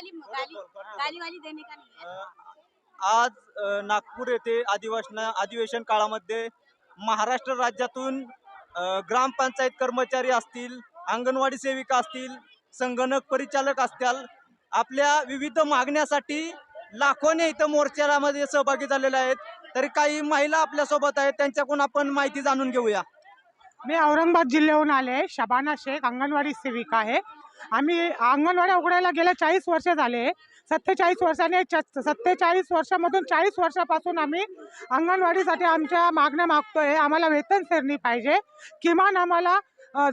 वाली गाली गाली वाली देने का नहीं? आज अ, नागपूर येथे अधिवेशन अधिवेशन काळामध्ये महाराष्ट्र राज्यातून अ, ग्रामपंचायत कर्मचारी असतील अंगणवाडी सेविका असतील संगणक परिचालक असतील आपल्या विविध मागण्यासाठी लाखोने इथं मोर्चामध्ये सहभागी झालेले आहेत. तरी काही महिला आपल्यासोबत आहेत त्यांच्याकडून आपण माहिती जाणून घेऊया. मी औरंगाबाद जिल्ह्याहून आले शबाना शेख अंगणवाडी सेविका आहे. आम्ही अंगणवाड्या उघडायला गेल्या चाळीस वर्ष झाले. सत्तेचाळीस वर्षाने च सत्तेचाळीस वर्षामधून चाळीस वर्षापासून आम्ही अंगणवाडीसाठी आमच्या मागण्या मागतोय. आम्हाला वेतन सेरणी पाहिजे. किमान आम्हाला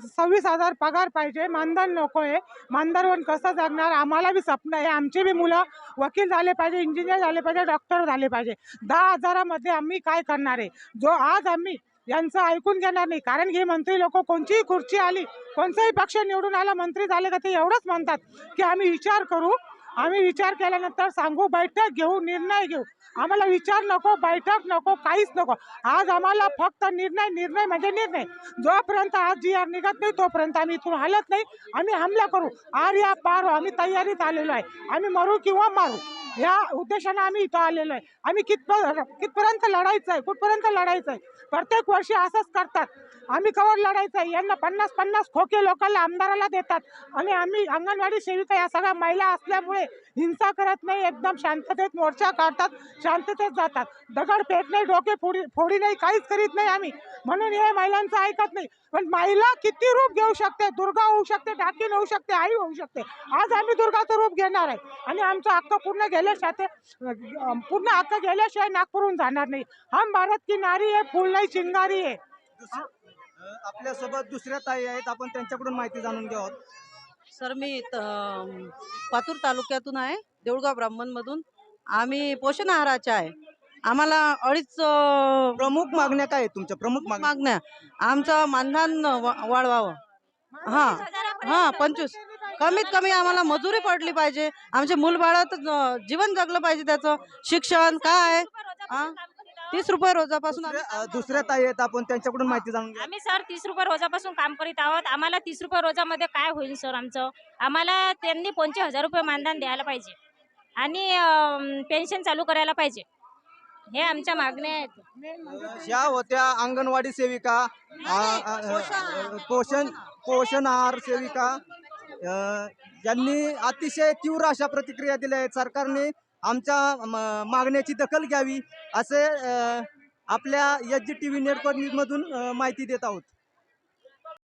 सव्वीस हजार पगार पाहिजे. मानधन नको आहे मानधनवरून कसं जगणार? आम्हाला बी स्वप्न आहे आमची बी मुलं वकील झाले पाहिजे इंजिनियर झाले पाहिजे डॉक्टर झाले पाहिजे. दहा हजारामध्ये आम्ही काय करणार आहे? जो आज आम्ही यांचं ऐकून घेणार नाही. कारण की हे मंत्री लोक कोणतीही खुर्ची आली कोणताही पक्ष निवडून आला मंत्री झाले का ते एवढंच म्हणतात की आम्ही विचार करू आम्ही विचार केल्यानंतर सांगू बैठक घेऊ निर्णय घेऊ. आम्हाला विचार नको बैठक नको काहीच नको. आज आम्हाला फक्त निर्णय निर्णय म्हणजे निर्णय. जोपर्यंत आज जी आर निघत नाही तोपर्यंत आम्ही इथून हलत नाही. आम्ही हमला करू. आर या पार आम्ही तयारीत आलेलो आहे. आम्ही मरू किंवा मारू या उद्देशाने आम्ही इथं आलेलो आहे. आम्ही कितप कितपर्यंत लढायचं आहे कुठपर्यंत लढायचं आहे? प्रत्येक वर्षी असंच करतात. आम्ही कवर लढायचं आहे. यांना पन्नास पन्नास खोके लोकांना आमदाराला देतात. आणि आम्ही अंगणवाडी सेविका या सगळ्या महिला असल्यामुळे हिंसा करत नाही एकदम शांततेत मोर्चा काढतात शांततेत जातात. दगड फेक नाही डोके फोडी फोडी नाही काहीच करीत नाही आम्ही. म्हणून हे महिलांचं ऐकत नाही. पण महिला किती रूप घेऊ शकते? दुर्गा होऊ शकते डाकीन होऊ शकते आई होऊ शकते. आज आम्ही दुर्गाचं रूप घेणार आहे. आणि आमचा हक्क पूर्ण गेल्याशिवाय पूर्ण हक्क गेल्याशिवाय नागपूरहून जाणार नाही. हम भारत की नारी आहे फुल नाही चिंगारी आहे आपल्यासोबत दुसऱ्या ताई आहेत. आपण त्यांच्याकडून माहिती जाणून घेऊ. सर मी पातूर तालुक्यातून आहे देऊळगाव ब्राह्मणमधून. आम्ही पोषण आहाराच्या आहे. आम्हाला अडीच प्रमुख मागण्या काय आहेत तुमच्या? प्रमुख मागण्या. मागण्या. आमचं मानधन वा- वाढवावं. हां हां पंचवीस. कमीत कमी आम्हाला मजुरी पडली पाहिजे. आमचे मूलबाळात जीवन जगलं पाहिजे त्याचं. शिक्षण काय? हां? तीस रुपये रोजापासून आम्ही दुसऱ्या अ, दुसऱ्या ताई आहेत आपण त्यांच्याकडून माहिती जाणून घेऊ आम्ही सर तीस रुपये रोजापासून काम करीत आहोत. आम्हाला तीस रुपये रोजामध्ये काय होईल सर आमचं? आम्हाला त्यांनी पंचवीस हजार रुपये मानधन द्यायला पाहिजे. आणि पेन्शन चालू करायला पाहिजे. हे आमच्या मागण्या आहेत. ह्या होत्या अंगणवाडी सेविका अ, पोषण पोषण आहार सेविका. अ, यांनी अतिशय तीव्र अशा प्रतिक्रिया दिल्या आहेत सरकारने. आमच्या म- मागण्याची दखल घ्यावी असे आपल्या H G T V network न्यूजमधून माहिती देत आहोत.